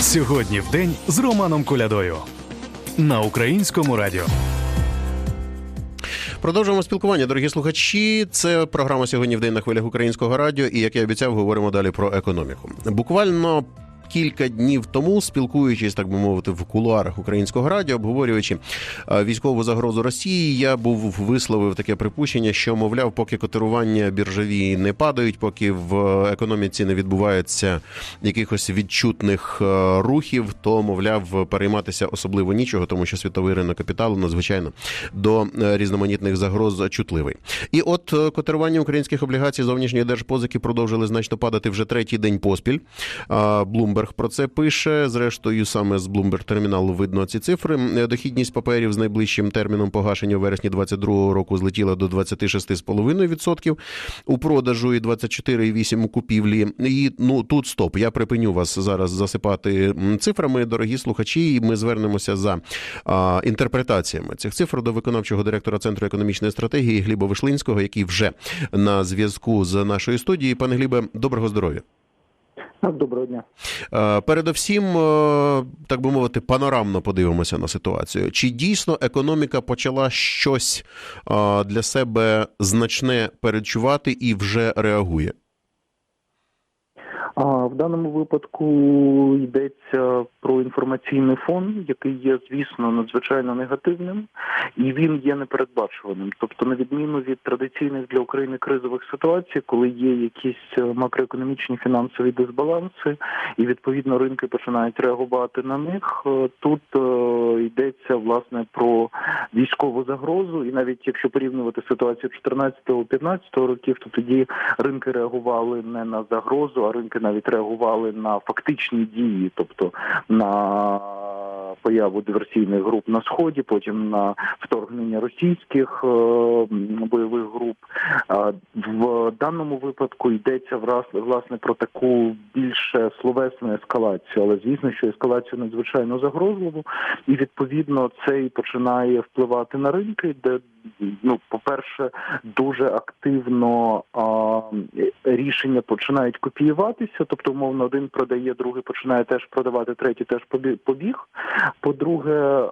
Сьогодні в день з Романом Колядою на українському радіо. Продовжуємо спілкування, дорогі слухачі. Це програма сьогодні в день на хвилях українського радіо. І як я обіцяв, говоримо далі про економіку. Буквально. Кілька днів тому, спілкуючись, так би мовити, в кулуарах українського радіо, обговорюючи е, військову загрозу Росії, я був висловив таке припущення, що мовляв, поки котирування біржові не падають, поки в економіці не відбувається якихось відчутних е, рухів, то мовляв перейматися особливо нічого, тому що світовий ринок капіталу надзвичайно до е, різноманітних загроз чутливий. І от е, котирування українських облігацій зовнішньої держпозики продовжили значно падати вже третій день поспіль. Bloomberg про це пише. Зрештою, саме з Bloomberg терміналу видно ці цифри. Дохідність паперів з найближчим терміном погашення у вересні 2022 року злетіла до 26,5% у продажу і 24,8% у купівлі. І ну тут стоп. Я припиню вас зараз засипати цифрами, дорогі слухачі. І ми звернемося за а, інтерпретаціями цих цифр до виконавчого директора центру економічної стратегії Гліба Вишлинського, який вже на зв'язку з нашою студією. Пане Глібе, доброго здоров'я. Доброго дня. Е, Передовсім, е, так би мовити, панорамно подивимося на ситуацію. Чи дійсно економіка почала щось е, для себе значне перечувати і вже реагує? Даному випадку йдеться про інформаційний фон, який є, звісно, надзвичайно негативним, і він є непередбачуваним. Тобто, на відміну від традиційних для України кризових ситуацій, коли є якісь макроекономічні фінансові дисбаланси, і відповідно ринки починають реагувати на них. е, Тут е, йдеться власне про військову загрозу, і навіть якщо порівнювати ситуацію 14-15 років, то тоді ринки реагували не на загрозу, а ринки навіть реагували на фактичні дії, тобто на появу диверсійних груп на сході, потім на вторгнення російських е, бойових груп. В даному випадку йдеться власне про таку більше словесну ескалацію, але звісно, що ескалацію надзвичайно загрозливу, і відповідно це і починає впливати на ринки, де ну, по-перше, дуже активно а, рішення починають копіюватися. Тобто, умовно, один продає, другий починає теж продавати, третій теж побіг. По-друге,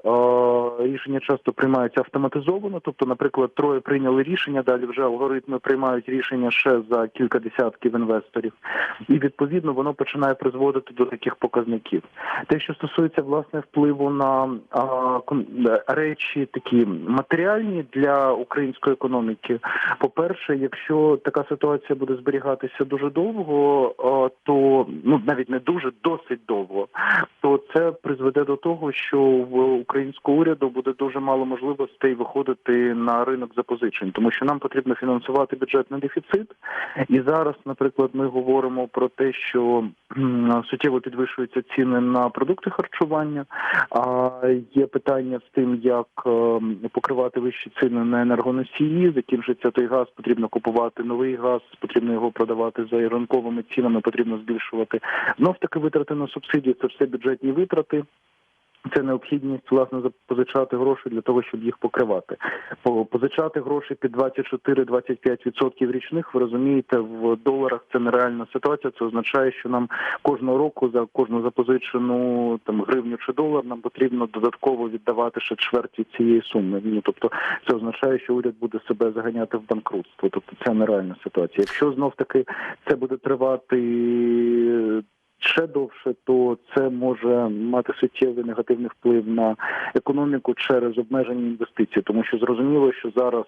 рішення часто приймаються автоматизовано. Тобто, наприклад, троє прийняли рішення, далі вже алгоритми приймають рішення ще за кілька десятків інвесторів, і відповідно воно починає призводити до таких показників. Те, що стосується власне впливу на а, речі, такі матеріальні для української економіки. По-перше, якщо така ситуація буде зберігатися дуже довго, то ну навіть не дуже, досить довго, то це призведе до того, що в українського уряду буде дуже мало можливостей виходити на ринок запозичень, тому що нам потрібно фінансувати бюджетний дефіцит. І зараз, наприклад, ми говоримо про те, що суттєво підвищуються ціни на продукти харчування. А є питання з тим, як е, покривати вищі ціни на енергоносії. Закінчиться той газ, потрібно купувати новий газ, потрібно його продавати за ринковими цінами, потрібно збільшувати. Знов таки витрати на субсидії це все бюджетні витрати. Це необхідність власне позичати гроші для того, щоб їх покривати. Позичати гроші під 24-25% річних. Ви розумієте, в доларах це нереальна ситуація. Це означає, що нам кожного року за кожну запозичену там гривню чи долар нам потрібно додатково віддавати ще чверть від цієї суми. Ну тобто, це означає, що уряд буде себе заганяти в банкрутство. Тобто, це нереальна ситуація. Якщо знов таки це буде тривати ще довше, то це може мати суттєвий негативний вплив на економіку через обмежені інвестиції, тому що зрозуміло, що зараз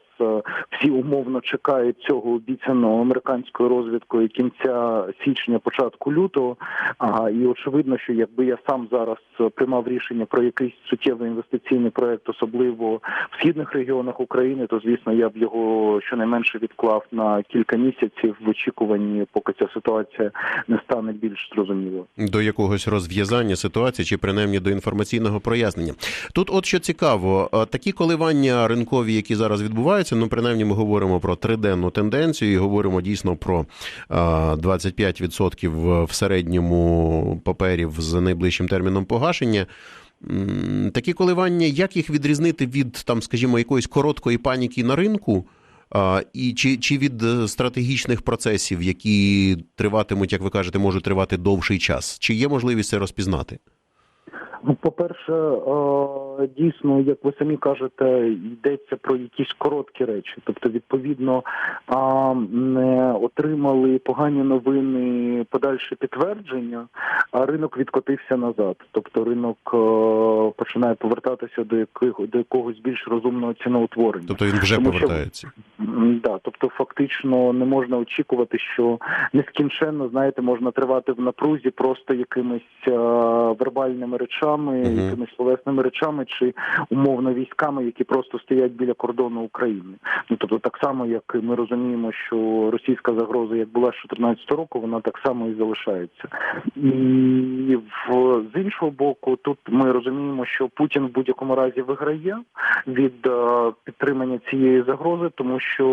всі умовно чекають цього обіцяного американською розвідкою кінця січня, початку лютого. А і очевидно, що якби я сам зараз е, приймав рішення про якийсь суттєвий інвестиційний проект, особливо в східних регіонах України, то звісно я б його щонайменше відклав на кілька місяців в очікуванні, поки ця ситуація не стане більш зрозумілою. До якогось розв'язання ситуації чи принаймні до інформаційного прояснення. Тут, от що цікаво, е, такі коливання ринкові, які зараз відбуваються, ну принаймні ми говоримо про триденну тенденцію і говоримо дійсно про е, 25% в середньому паперів з найближчим терміном погашення. Такі коливання, як їх відрізнити від там, скажімо, якоїсь короткої паніки на ринку? І чи, чи від е, стратегічних процесів, які триватимуть, як ви кажете, можуть тривати довший час? Чи є можливість це розпізнати? Ну, по-перше, е, дійсно, як ви самі кажете, йдеться про якісь короткі речі. Тобто, відповідно, не отримали погані новини, подальше підтвердження, а ринок відкотився назад. Тобто ринок е, починає повертатися до яких до якогось більш розумного ціноутворення. Тобто він вже Тому повертається. М, Да, тобто фактично не можна очікувати, що нескінченно, знаєте, можна тривати в напрузі просто якимись е, вербальними речами, Мгм. якимись словесними речами чи умовно військами, які просто стоять біля кордону України. Ну тобто, так само, як ми розуміємо, що російська загроза, як була з 14 року, вона так само і залишається. І в з іншого боку, тут ми розуміємо, що Путін в будь-якому разі виграє від е, підтримання цієї загрози, тому що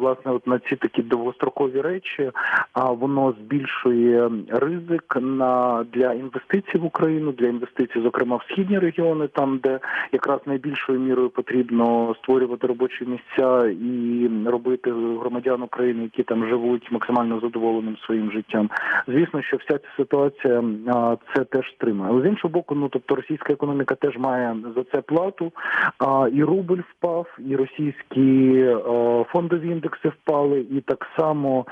власне от на ці такі довгострокові речі а воно збільшує ризик на для інвестицій в Україну, для інвестицій, зокрема в східні регіони, там де якраз найбільшою мірою потрібно створювати робочі місця і робити громадян України, які там живуть максимально задоволеним своїм життям. Звісно, що вся ця ситуація це теж стримує. Але з іншого боку, ну тобто російська економіка теж має за це плату. А, і рубль впав, і російські фондові індекси впали, і так само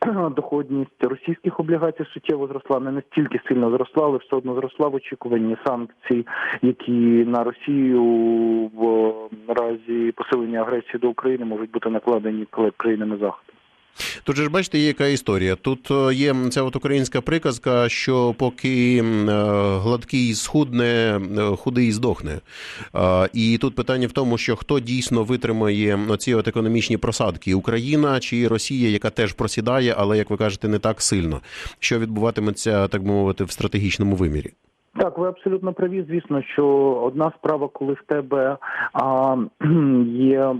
доходність російських облігацій суттєво зросла. Не настільки сильно зросла, але все одно зросла в очікуванні санкцій, які на Росію в разі посилення агресії до України можуть бути накладені країнами заходу. Тут же ж бачите, є яка історія. Тут е, є ця от українська приказка, що поки е, гладкий схудне, е, худий здохне. І тут питання в тому, що хто дійсно витримає оці от економічні просадки: Україна чи Росія, яка теж просідає, але як ви кажете, не так сильно. Що відбуватиметься, так би мовити, в стратегічному вимірі? Так, ви абсолютно праві. Звісно, що одна справа, коли в тебе а, є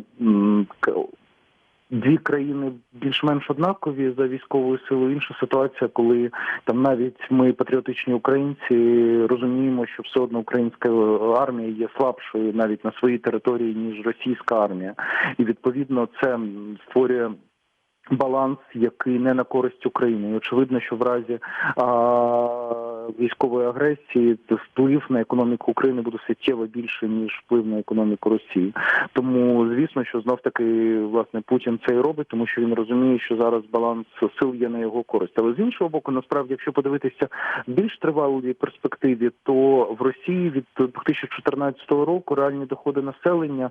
дві країни більш-менш однакові за військовою силою. Інша ситуація, коли там навіть ми, патріотичні українці, розуміємо, що все одно українська армія є слабшою навіть на своїй території ніж російська армія, і відповідно це створює. Баланс, який не на користь України, і очевидно, що в разі а, військової агресії вплив на економіку України буде суттєво більше ніж вплив на економіку Росії. Тому звісно, що знов таки власне Путін це і робить, тому що він розуміє, що зараз баланс сил є на його користь. Але з іншого боку, насправді, якщо подивитися більш тривалій перспективі, то в Росії від 2014 року реальні доходи населення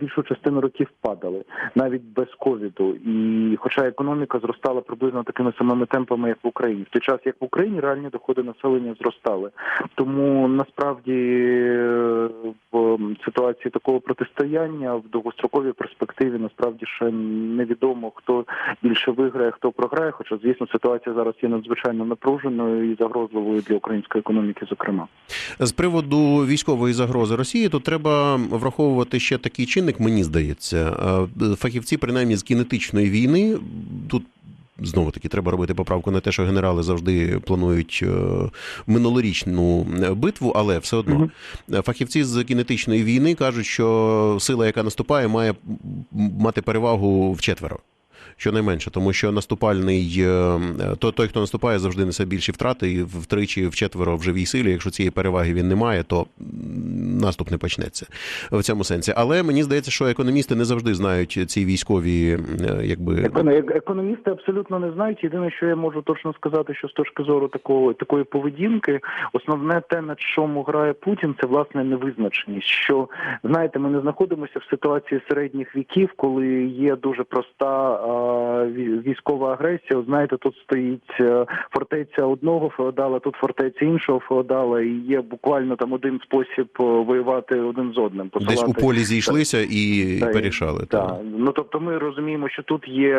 більшу частину років падали навіть без ковіду. І хоча економіка зростала приблизно такими самими темпами, як в Україні, в той час як в Україні реальні доходи населення зростали. Тому насправді в ситуації такого протистояння в довгостроковій перспективі насправді ще невідомо хто більше виграє, хто програє. Хоча, звісно, ситуація зараз є надзвичайно напруженою і загрозливою для української економіки, зокрема. З приводу військової загрози Росії, то треба враховувати ще такий чинник, мені здається. Е, Фахівці, принаймні з кінетичної війни, тут. Знову таки, треба робити поправку на те, що генерали завжди планують е, минулорічну битву, але все одно Мгм. фахівці з кінетичної війни кажуть, що сила, яка наступає, має мати перевагу в четверо. Щонайменше, тому що наступальний е, то той, хто наступає, завжди несе більші втрати, і втричі вчетверо в живій силі. Якщо цієї переваги він не має, то наступ не почнеться в цьому сенсі. Але мені здається, що економісти не завжди знають ці військові, е, якби Економ- ек- Економісти абсолютно не знають. Єдине, що я можу точно сказати, що з точки зору такого такої поведінки, основне те, на чому грає Путін, це власне невизначеність. Що знаєте, ми не знаходимося в ситуації середніх віків, коли є дуже проста військова агресія. От Знаєте, тут стоїть е, фортеця одного феодала, тут фортеця іншого феодала, і є буквально там один спосіб е, воювати один з одним. десь у полі зійшлися і Та, і-. Так, Так. ну тобто ми розуміємо, що тут є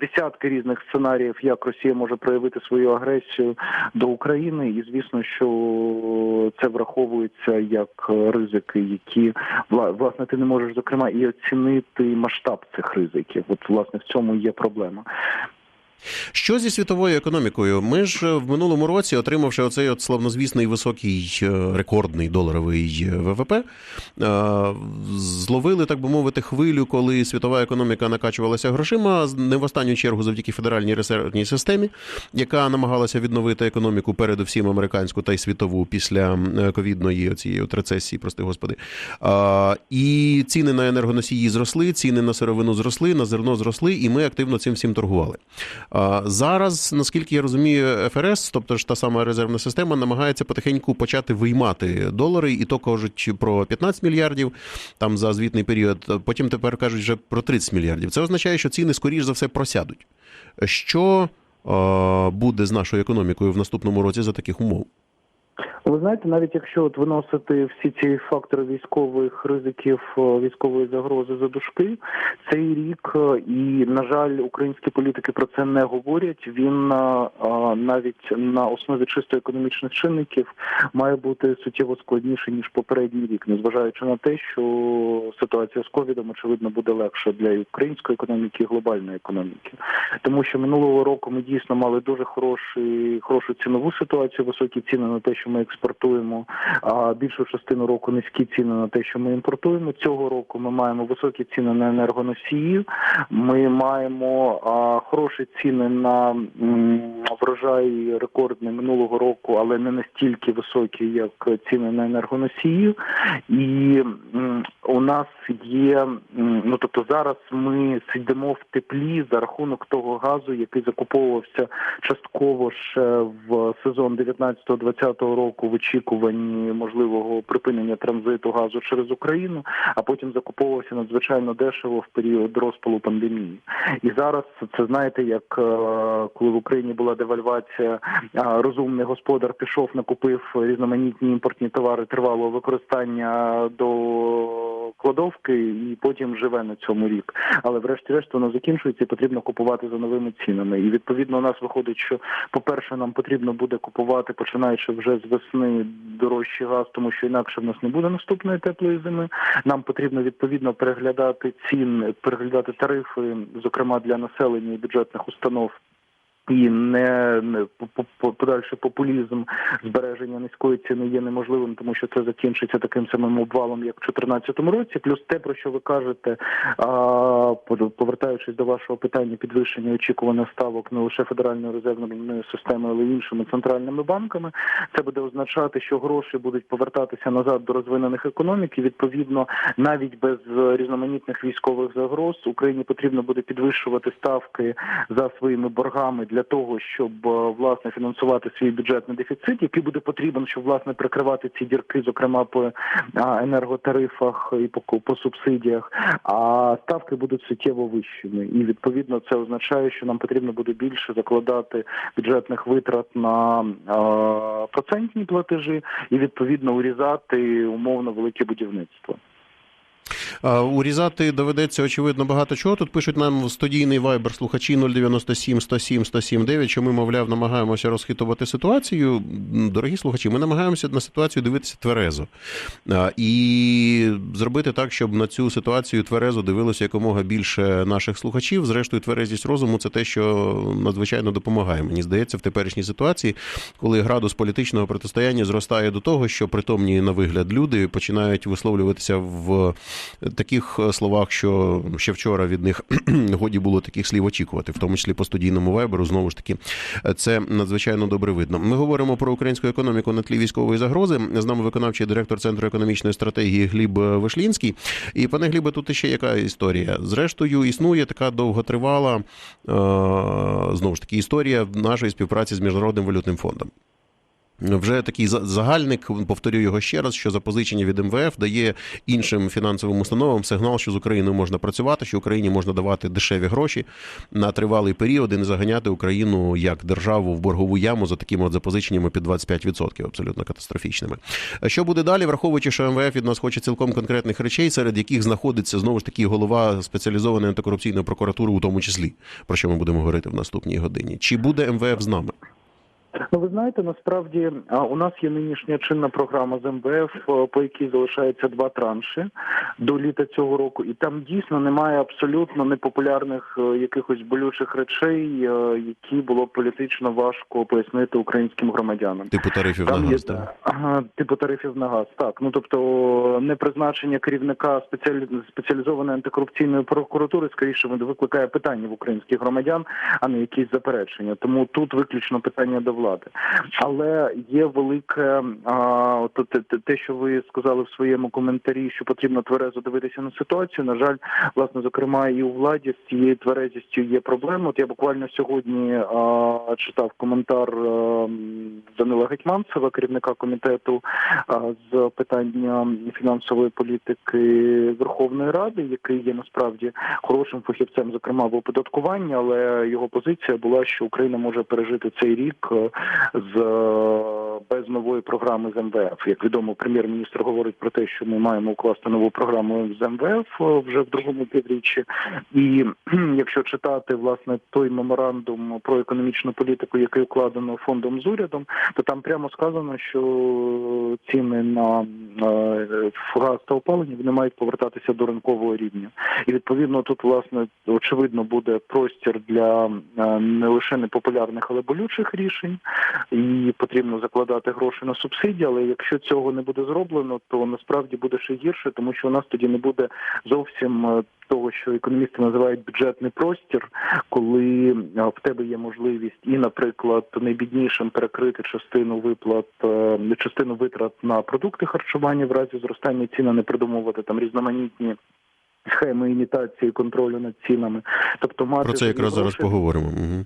десятки різних сценаріїв, як Росія може проявити свою агресію до України, і звісно, що це враховується як ризики, які власне ти не можеш зокрема і оцінити масштаб цих ризиків. От власне в цьому є проблема. Що зі світовою економікою? Ми ж в минулому році, отримавши оцей от славнозвісний високий е, рекордний доларовий е, ВВП, е, зловили, так би мовити, хвилю, коли світова економіка накачувалася грошима, не в останню чергу завдяки федеральній резервній системі, яка намагалася відновити економіку, передусім американську та й світову після е, ковідної цієї рецесії, прости господи. І ціни на енергоносії зросли, ціни на сировину зросли, на зерно зросли, і ми активно цим всім торгували. Зараз, наскільки я розумію, ФРС, тобто ж та сама резервна система, намагається потихеньку почати виймати долари, і то кажуть про 15 мільярдів там за звітний період. Потім тепер кажуть вже про 30 мільярдів. Це означає, що ціни скоріш за все просядуть. Що буде з нашою економікою в наступному році за таких умов? Ви знаєте, навіть якщо от виносити всі ці фактори військових ризиків, е, військової загрози за дужки, цей рік е, і на жаль, українські політики про це не говорять. Він е, навіть на основі чисто економічних чинників має бути суттєво складніше ніж попередній рік, незважаючи на те, що ситуація з ковідом очевидно буде легша для української економіки і глобальної економіки, тому що минулого року ми дійсно мали дуже хороший, хорошу цінову ситуацію, високі ціни на те, ми експортуємо, більшу частину року низькі ціни на те, що ми імпортуємо. Цього року ми маємо високі ціни на енергоносії. Ми маємо хороші ціни на врожай рекордний минулого року, але не настільки високі, як ціни на енергоносії. І у нас є ну тобто зараз ми сидимо в теплі за рахунок того газу, який закуповувався частково ще в сезон 19-20 року в очікуванні можливого припинення транзиту газу через Україну, а потім закуповувався надзвичайно дешево в період розпалу пандемії. І зараз це знаєте, як е, коли в Україні була девальвація, розумний господар пішов, накупив різноманітні імпортні товари тривалого використання до кладовки і потім живе на цьому рік. Але врешті-решт воно закінчується і потрібно купувати за новими цінами. І відповідно у нас виходить, що по-перше, нам потрібно буде купувати, починаючи вже з весни дорожчий газ, тому що інакше в нас не буде наступної теплої зими. Нам потрібно відповідно переглядати ціни, переглядати тарифи, зокрема для населення і бюджетних установ. І не, не по- по- подальший популізм збереження низької ціни є неможливим, тому що це закінчиться таким самим обвалом, як в 2014 році. Плюс те, про що ви кажете, по- повертаючись до вашого питання, підвищення очікуваних ставок не лише федеральною резервною системою, але й іншими центральними банками. Це буде означати, що гроші будуть повертатися назад до розвинених економік. І відповідно, навіть без різноманітних військових загроз Україні потрібно буде підвищувати ставки за своїми боргами для того, щоб е, власне фінансувати свій бюджетний дефіцит, який буде потрібен, щоб власне прикривати ці дірки, зокрема по енерготарифах і по, по субсидіях. А ставки будуть суттєво вищими, і відповідно це означає, що нам потрібно буде більше закладати бюджетних витрат на процентні платежі і відповідно урізати умовно велике будівництво. Урізати доведеться очевидно багато чого. Тут пишуть нам студійний вайбер слухачі 097 107 107 9, що ми, мовляв, намагаємося розхитувати ситуацію. Дорогі слухачі, ми намагаємося на ситуацію дивитися тверезо і зробити так, щоб на цю ситуацію тверезо дивилося якомога більше наших слухачів. Зрештою, тверезість розуму це те, що надзвичайно допомагає. Мені здається, в теперішній ситуації, коли градус політичного протистояння зростає до того, що притомні на вигляд люди починають висловлюватися в таких словах, що ще вчора від них годі було таких слів очікувати, в тому числі по студійному вайберу. Знову ж таки, це надзвичайно добре видно. Ми говоримо про українську економіку на тлі військової загрози. З нами виконавчий директор центру економічної стратегії Гліб Вишлінський. І пане Глібе, тут ще яка історія? Зрештою, існує така довготривала е, знову ж таки історія нашої співпраці з міжнародним валютним фондом. Вже такий за- загальник, повторю його ще раз, що запозичення від МВФ дає іншим фінансовим установам сигнал, що з Україною можна працювати, що Україні можна давати дешеві гроші на тривалий період і не заганяти Україну як державу в боргову яму за такими от запозиченнями під 25%, абсолютно катастрофічними. Що буде далі, враховуючи, що МВФ від нас хоче цілком конкретних речей, серед яких знаходиться знову ж таки голова спеціалізованої антикорупційної прокуратури, у тому числі, про що ми будемо говорити в наступній годині. Чи буде МВФ з нами? Ну, ви знаєте, насправді у нас є нинішня чинна програма з МВФ, е, по якій залишається два транші до літа цього року, і там дійсно немає абсолютно непопулярних е, якихось болючих речей, е, які було політично важко пояснити українським громадянам. Типу тарифів на Там є газ. так? ага, типу тарифів на газ. Так, ну тобто не призначення керівника спеціалі... спеціалізованої антикорупційної прокуратури, скоріше викликає питання в українських громадян, а не якісь заперечення. Тому тут виключно питання до влади. Але є велике а, те, що ви сказали в своєму коментарі, що потрібно тверезо дивитися на ситуацію. На жаль, власне, зокрема, і у владі з цією тверезістю є проблеми. От я буквально сьогодні а, читав коментар а, Данила Гетьманцева, керівника комітету а, з питання фінансової політики Верховної Ради, який є насправді хорошим фахівцем, зокрема в оподаткуванні, але його позиція була, що Україна може пережити цей рік з е, без нової програми з МВФ. Як відомо, прем'єр-міністр говорить про те, що ми маємо укласти нову програму з МВФ е, вже в другому півріччі. І якщо читати власне той меморандум про економічну політику, який укладено фондом з урядом, то там прямо сказано, що ціни на е, газ та опалення вони мають повертатися до ринкового рівня. І відповідно тут власне очевидно буде простір для не лише непопулярних, але болючих рішень, і потрібно закладати гроші на субсидії. Але якщо цього не буде зроблено, то насправді буде ще гірше, тому що у нас тоді не буде зовсім е, того, що економісти називають бюджетний простір, коли е, в тебе є можливість і, наприклад, найбіднішим перекрити частину виплат, е, частину витрат на продукти харчування в разі зростання цін, а не придумувати там різноманітні. Схеми імітації контролю над цінами, тобто мати Про це якраз зараз поговоримо. Угу.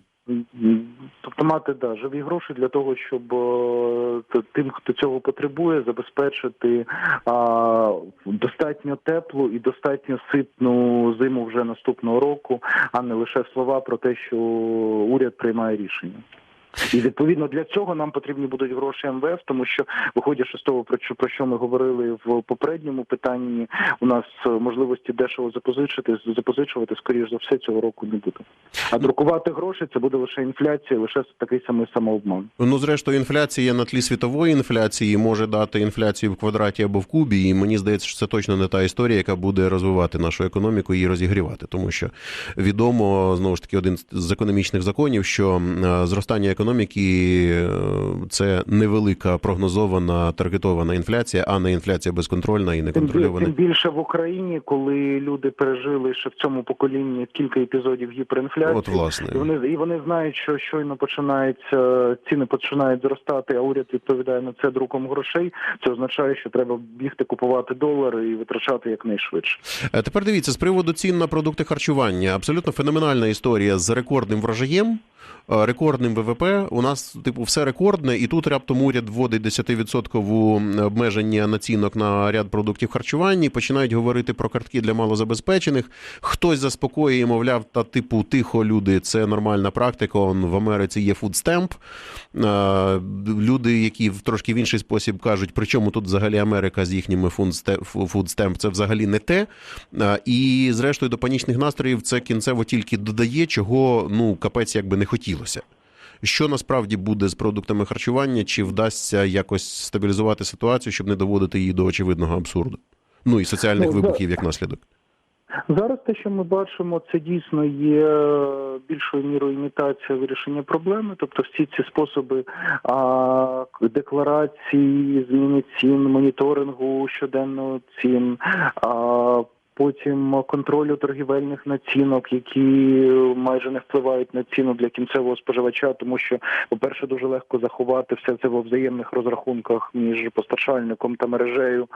Тобто мати да живі гроші для того, щоб е, тим, хто цього потребує, забезпечити а, достатньо теплу і достатньо ситну зиму вже наступного року, а не лише слова про те, що уряд приймає рішення. І відповідно для цього нам потрібні будуть гроші МВФ, тому що виходячи з того, про що про що ми говорили в попередньому питанні, у нас е, можливості дешево запозичити, запозичувати, скоріш за все, цього року не буде. А друкувати гроші це буде лише інфляція, лише такий самий самообман. Ну, зрештою, інфляція на тлі світової інфляції може дати інфляцію в квадраті або в кубі, і мені здається, що це точно не та історія, яка буде розвивати нашу економіку і розігрівати. Тому що відомо знову ж таки один з економічних законів, що е, зростання економіки е, це невелика прогнозована таргетована інфляція, а не інфляція безконтрольна і неконтрольована. тим більше в Україні, коли люди пережили ще в цьому поколінні кілька епізодів гіперінфляції. От власне. І вони і вони знають, що щойно починається ціни починають зростати, а уряд відповідає на це друком грошей. Це означає, що треба бігти купувати долари і витрачати якнайшвидше. Е, Тепер дивіться, з приводу цін на продукти харчування. Абсолютно феноменальна історія з рекордним врожаєм, е, рекордним ВВП. У нас, типу, все рекордне, і тут раптом уряд вводить 10% обмеження націнок на ряд продуктів харчування. і Починають говорити про картки для малозабезпечених. Хтось заспокоює, мовляв, та типу тихо, люди, це нормальна практика. Он в Америці є фудстемп. Люди, які в трошки в інший спосіб кажуть, при чому тут взагалі Америка з їхніми фудстемп, це взагалі не те. І зрештою до панічних настроїв це кінцево тільки додає, чого ну капець якби не хотілося. Що насправді буде з продуктами харчування, чи вдасться якось стабілізувати ситуацію, щоб не доводити її до очевидного абсурду? Ну і соціальних Ну, вибухів як наслідок. Зараз те, що ми бачимо, це дійсно є більшою мірою імітація вирішення проблеми. Тобто, всі ці способи а, декларації, зміни цін, моніторингу щоденного цін. А, Потім контролю торгівельних націнок, які майже не впливають на ціну для кінцевого споживача, тому що, по-перше, дуже легко заховати все це во взаємних розрахунках між постачальником та мережею,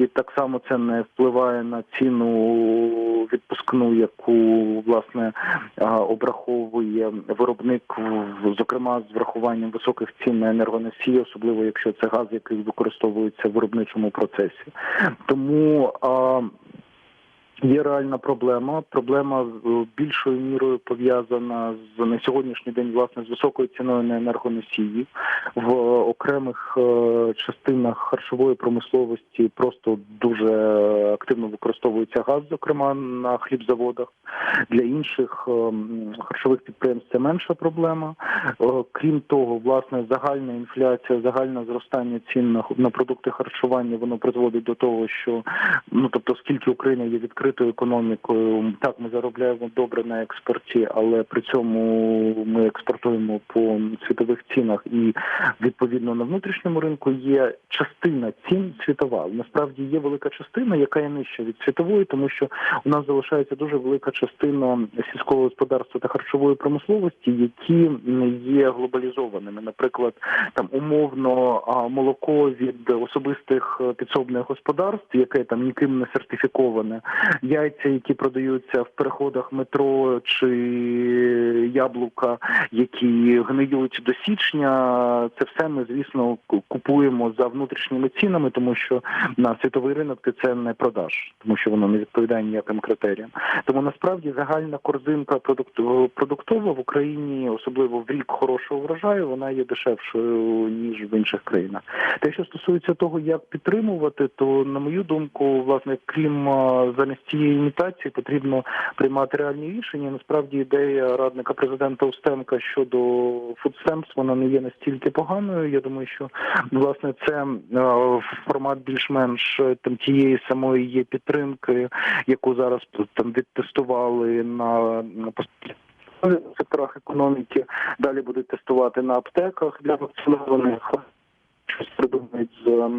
і так само це не впливає на ціну відпускну, яку власне обраховує виробник, зокрема з врахуванням високих цін на енергоносії, особливо якщо це газ, який використовується в виробничому процесі. Тому Є реальна проблема. Проблема е, більшою мірою пов'язана з на сьогоднішній день власне з високою ціною на енергоносії в окремих е, частинах харчової промисловості. Просто дуже активно використовується газ, зокрема на хлібзаводах. Для інших е, харчових підприємств це менша проблема. Е, Крім того, власне, загальна інфляція, загальне зростання цін на, продукти харчування воно призводить до того, що ну тобто, оскільки Україна є відкритою економікою, так ми заробляємо добре на експорті, але при цьому ми експортуємо по світових цінах, і відповідно на внутрішньому ринку є частина цін світова. Насправді є велика частина, яка є нижча від світової, тому що у нас залишається дуже велика частина сільського господарства та харчової промисловості, які є глобалізованими. Наприклад, там умовно молоко від особистих е, підсобних господарств, яке там ніким не сертифіковане, яйця, які продаються в переходах метро чи яблука, які гниють до січня. Це все ми, звісно, купуємо за внутрішніми цінами, тому що на світовий ринок це не продаш, тому що воно не відповідає ніяким критеріям. Тому насправді загальна корзинка продуктова в Україні, особливо в рік хорошого врожаю, вона є дешевшою ніж в інших країнах. Те, що стосується того, як підтримувати, то на мою думку, власне, крім замість цієї імітації, потрібно приймати реальні рішення. Насправді ідея радника президента Устенка щодо фудстемпс, вона не є настільки поганою. Я думаю, що власне це е, формат більш-менш е, там тієї самої є підтримки, яку зараз там відтестували на, на секторах економіки. Далі будуть тестувати на аптеках для вакцинованих. Щось придумають з.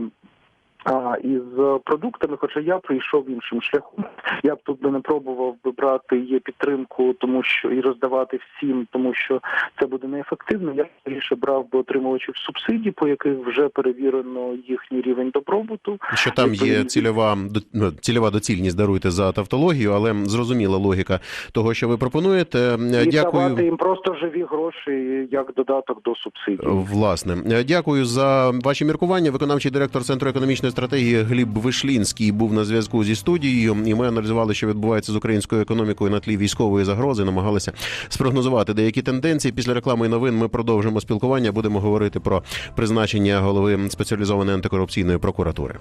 А із продуктами, хоча я прийшов іншим шляхом, я б тут би не пробував би брати її підтримку, тому що і роздавати всім, тому що це буде неефективно. Я більше брав би отримувачів субсидій, по яких вже перевірено їхній рівень добробуту. Що там є Відповідно. цільова ну, цільова доцільність, даруйте за тавтологію, але зрозуміла логіка того, що ви пропонуєте. Е, і давати їм просто живі гроші як додаток до субсидій. Власне, Е, дякую за ваші міркування. Виконавчий директор центру економічної стратегії Гліб Вишлінський був на зв'язку зі студією, і ми аналізували, що відбувається з українською економікою на тлі військової загрози. Намагалися спрогнозувати деякі тенденції. Після реклами і новин ми продовжимо спілкування. Будемо говорити про призначення голови спеціалізованої антикорупційної прокуратури.